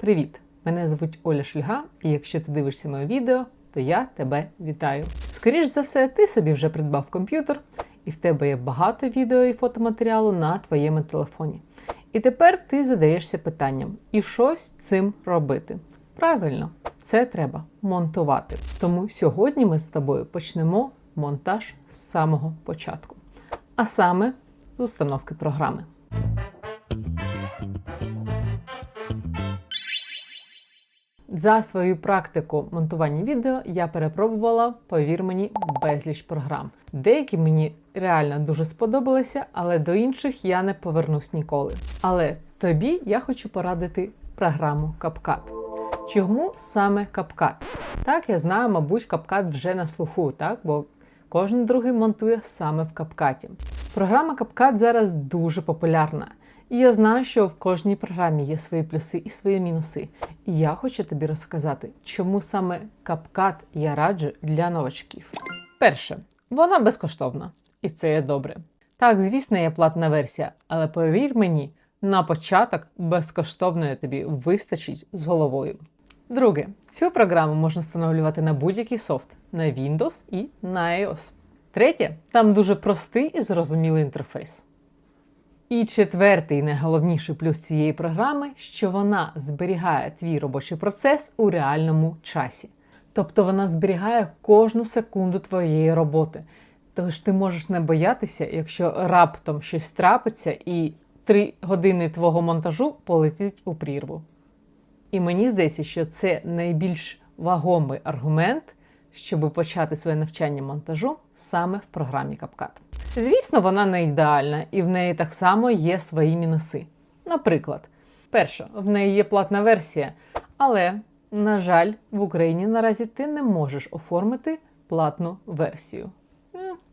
Привіт! Мене звуть Оля Шульга, і якщо ти дивишся моє відео, то я тебе вітаю. Скоріш за все, ти собі вже придбав комп'ютер, і в тебе є багато відео і фотоматеріалу на твоєму телефоні. І тепер ти задаєшся питанням: і що з цим робити? Правильно, це треба монтувати. Тому сьогодні ми з тобою почнемо монтаж з самого початку, а саме з установки програми. За свою практику монтування відео я перепробувала, повір мені, безліч програм. Деякі мені реально дуже сподобалися, але до інших я не повернусь ніколи. Але тобі я хочу порадити програму CapCut. Чому саме CapCut? Так, я знаю, мабуть, CapCut вже на слуху, так? Бо кожен другий монтує саме в CapCut. Програма CapCut зараз дуже популярна. І я знаю, що в кожній програмі є свої плюси і свої мінуси. І я хочу тобі розказати, чому саме CapCut я раджу для новачків. Перше, вона безкоштовна, і це є добре. Так, звісно, є платна версія, але повір мені, на початок безкоштовної тобі вистачить з головою. Друге, цю програму можна встановлювати на будь-який софт на Windows і на iOS. Третє, там дуже простий і зрозумілий інтерфейс. І четвертий найголовніший плюс цієї програми, що вона зберігає твій робочий процес у реальному часі. Тобто вона зберігає кожну секунду твоєї роботи. Тож ти можеш не боятися, якщо раптом щось трапиться і три години твого монтажу полетить у прірву. І мені здається, що це найбільш вагомий аргумент, щоб почати своє навчання монтажу саме в програмі CapCut. Звісно, вона не ідеальна, і в неї так само є свої мінуси. Наприклад, перше, в неї є платна версія, але, на жаль, в Україні наразі ти не можеш оформити платну версію.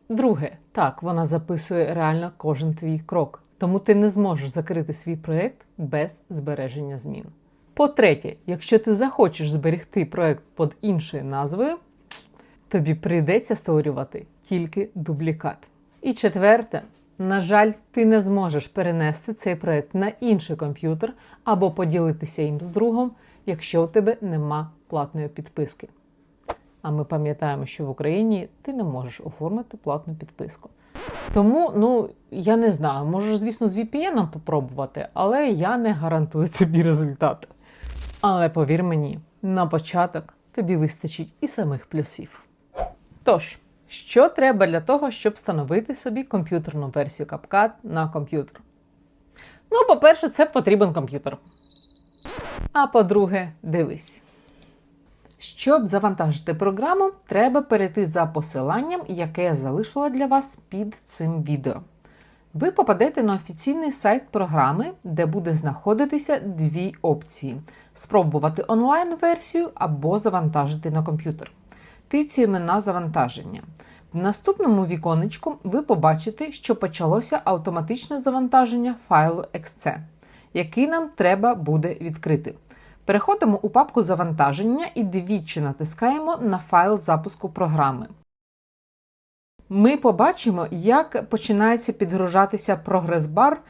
Друге, так, вона записує реально кожен твій крок, тому ти не зможеш закрити свій проєкт без збереження змін. По-третє, якщо ти захочеш зберегти проєкт під іншою назвою, тобі прийдеться створювати тільки дублікат. І четверте, на жаль, ти не зможеш перенести цей проєкт на інший комп'ютер або поділитися їм з другом, якщо у тебе нема платної підписки. А ми пам'ятаємо, що в Україні ти не можеш оформити платну підписку. Тому, ну, я не знаю, можеш, звісно, з VPN попробувати, але я не гарантую тобі результат. Але повір мені, на початок тобі вистачить і самих плюсів. Тож, що треба для того, щоб встановити собі комп'ютерну версію CapCut на комп'ютер? Ну, по-перше, це потрібен комп'ютер. А по-друге, дивись. Щоб завантажити програму, треба перейти за посиланням, яке я залишила для вас під цим відео. Ви попадете на офіційний сайт програми, де буде знаходитися дві опції: спробувати онлайн-версію або завантажити на комп'ютер. Тицюємо на завантаження. В наступному віконечку ви побачите, що почалося автоматичне завантаження файлу XC, який нам треба буде відкрити. Переходимо у папку завантаження і двічі натискаємо на файл запуску програми. Ми побачимо, як починається підгружатися прогрес-бар,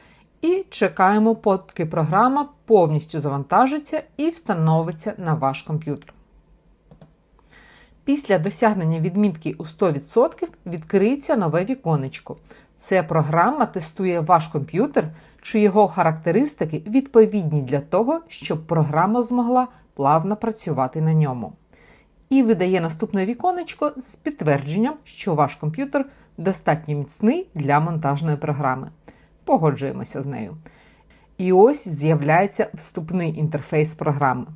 і чекаємо, поки програма повністю завантажиться і встановиться на ваш комп'ютер. Після досягнення відмітки у 100% відкриється нове віконечко. Це програма тестує ваш комп'ютер, чи його характеристики відповідні для того, щоб програма змогла плавно працювати на ньому. І видає наступне віконечко з підтвердженням, що ваш комп'ютер достатньо міцний для монтажної програми. Погоджуємося з нею. І ось з'являється вступний інтерфейс програми.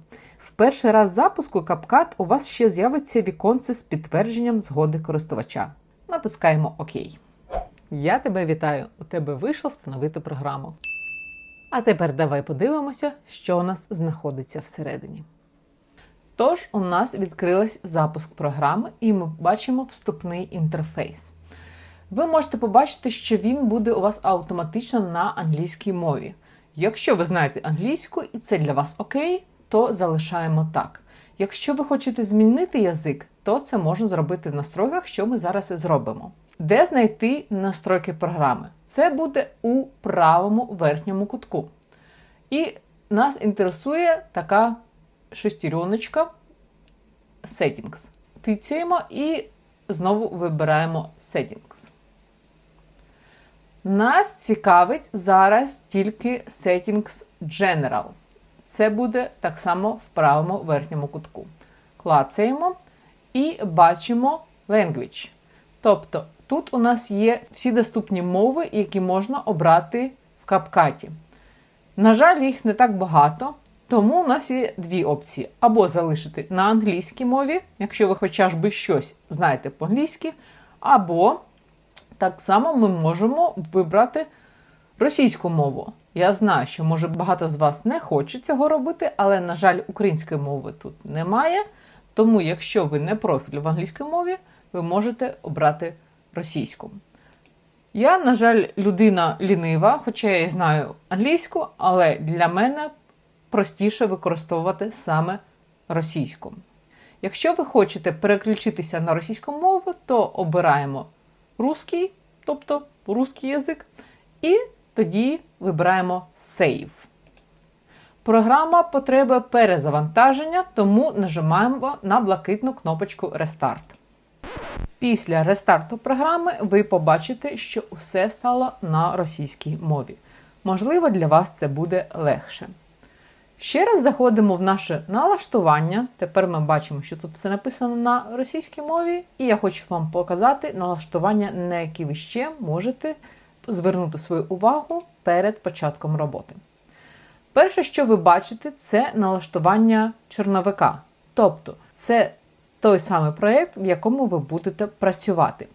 В перший раз запуску CapCut у вас ще з'явиться віконце з підтвердженням згоди користувача. Натискаємо ОК. Я тебе вітаю! У тебе вийшло встановити програму. А тепер давай подивимося, що у нас знаходиться всередині. Тож, у нас відкрилась запуск програми, і ми бачимо вступний інтерфейс. Ви можете побачити, що він буде у вас автоматично на англійській мові. Якщо ви знаєте англійську і це для вас окей, то залишаємо так. Якщо ви хочете змінити язик, то це можна зробити в настройках, що ми зараз і зробимо. Де знайти настройки програми? Це буде у правому верхньому кутку. І нас інтересує така шестереночка Settings. Тицяємо і знову вибираємо Settings. Нас цікавить зараз тільки Settings General. Це буде так само в правому верхньому кутку. Клацаємо і бачимо Language. Тобто тут у нас є всі доступні мови, які можна обрати в капкаті. На жаль, їх не так багато, тому у нас є дві опції: або залишити на англійській мові, якщо ви хоча б щось знаєте по-англійськи, або так само ми можемо вибрати російську мову. Я знаю, що може багато з вас не хоче цього робити, але, на жаль, української мови тут немає. Тому, якщо ви не профіль в англійській мові, ви можете обрати російську. Я, на жаль, людина лінива, хоча я і знаю англійську, але для мене простіше використовувати саме російську. Якщо ви хочете переключитися на російську мову, то обираємо русський, тобто русський язик, і тоді вибираємо Save. Програма потребує перезавантаження, тому нажимаємо на блакитну кнопочку Restart. Після рестарту програми ви побачите, що все стало на російській мові. Можливо, для вас це буде легше. Ще раз заходимо в наше налаштування. Тепер ми бачимо, що тут все написано на російській мові, і я хочу вам показати налаштування, на які ви ще можете звернути свою увагу перед початком роботи. Перше, що ви бачите, це налаштування чорновика. Тобто, це той самий проєкт, в якому ви будете працювати.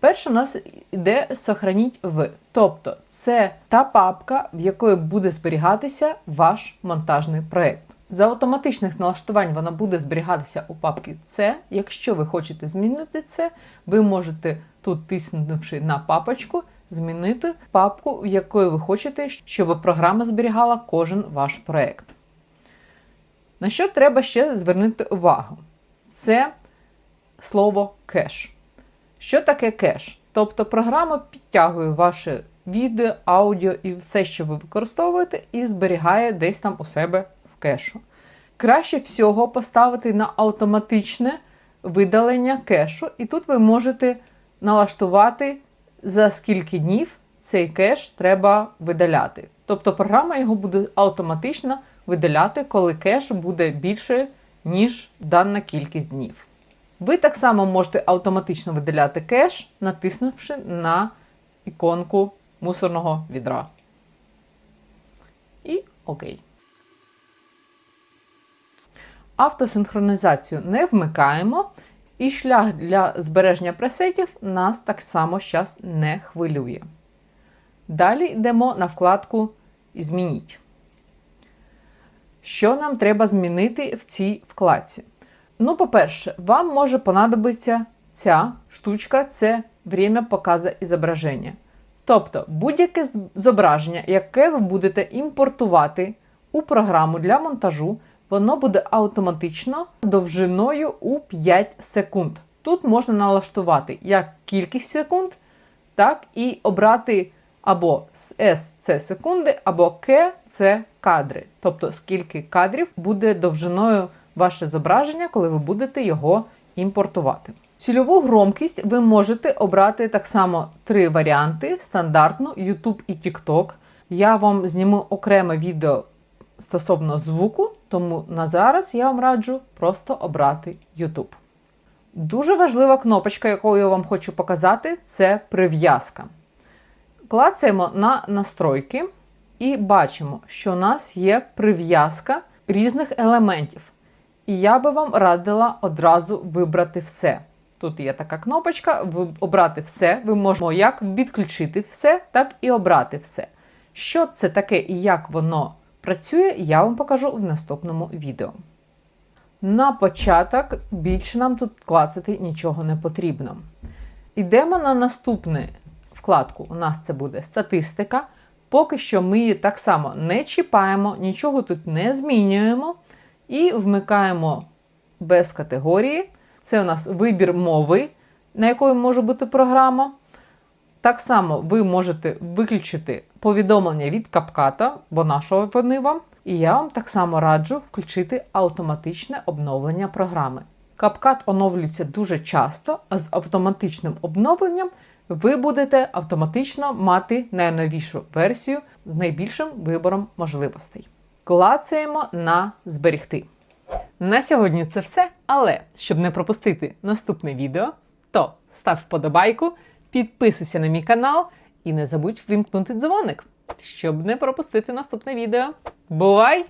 Перше у нас йде «Сохраніть в. Тобто, це та папка, в якої буде зберігатися ваш монтажний проєкт. За автоматичних налаштувань вона буде зберігатися у папці C. Якщо ви хочете змінити це, ви можете тут, тиснувши на папочку, змінити папку, в якої ви хочете, щоб програма зберігала кожен ваш проєкт. На що треба ще звернути увагу? Це слово кеш. Що таке кеш? Тобто програма підтягує ваше відео, аудіо і все, що ви використовуєте, і зберігає десь там у себе в кешу. Краще всього поставити на автоматичне видалення кешу, і тут ви можете налаштувати, за скільки днів цей кеш треба видаляти. Тобто програма його буде автоматично видаляти, коли кеш буде більше, ніж дана кількість днів. Ви так само можете автоматично видаляти кеш, натиснувши на іконку мусорного відра. І ОК. Автосинхронізацію не вмикаємо, і шлях для збереження пресетів нас так само зараз не хвилює. Далі йдемо на вкладку Змініть. Що нам треба змінити в цій вкладці? Ну, по-перше, вам може понадобитися ця штучка це время показу ізображення. Тобто будь-яке зображення, яке ви будете імпортувати у програму для монтажу, воно буде автоматично довжиною у 5 секунд. Тут можна налаштувати як кількість секунд, так і обрати або S це секунди, або К це кадри. Тобто, скільки кадрів буде довжиною ваше зображення, коли ви будете його імпортувати. Цільову громкість ви можете обрати так само три варіанти: стандартну, YouTube і TikTok. Я вам зніму окреме відео стосовно звуку, тому на зараз я вам раджу просто обрати YouTube. Дуже важлива кнопочка, яку я вам хочу показати, це прив'язка. Клацаємо на настройки і бачимо, що у нас є прив'язка різних елементів. І я би вам радила одразу вибрати все. Тут є така кнопочка, обрати все. Ви можемо як відключити все, так і обрати все. Що це таке і як воно працює, я вам покажу в наступному відео. На початок більше нам тут класити нічого не потрібно. Йдемо на наступну вкладку. У нас це буде статистика. Поки що ми її так само не чіпаємо, нічого тут не змінюємо. І вмикаємо без категорії. Це у нас вибір мови, на якої може бути програма. Так само ви можете виключити повідомлення від капката, бо нашого вони вам. І я вам так само раджу включити автоматичне обновлення програми. CapCut оновлюється дуже часто, а з автоматичним обновленням ви будете автоматично мати найновішу версію з найбільшим вибором можливостей. Клацаємо на зберігти. На сьогодні це все. Але щоб не пропустити наступне відео, то став вподобайку, підписуйся на мій канал і не забудь вимкнути дзвоник, щоб не пропустити наступне відео. Бувай!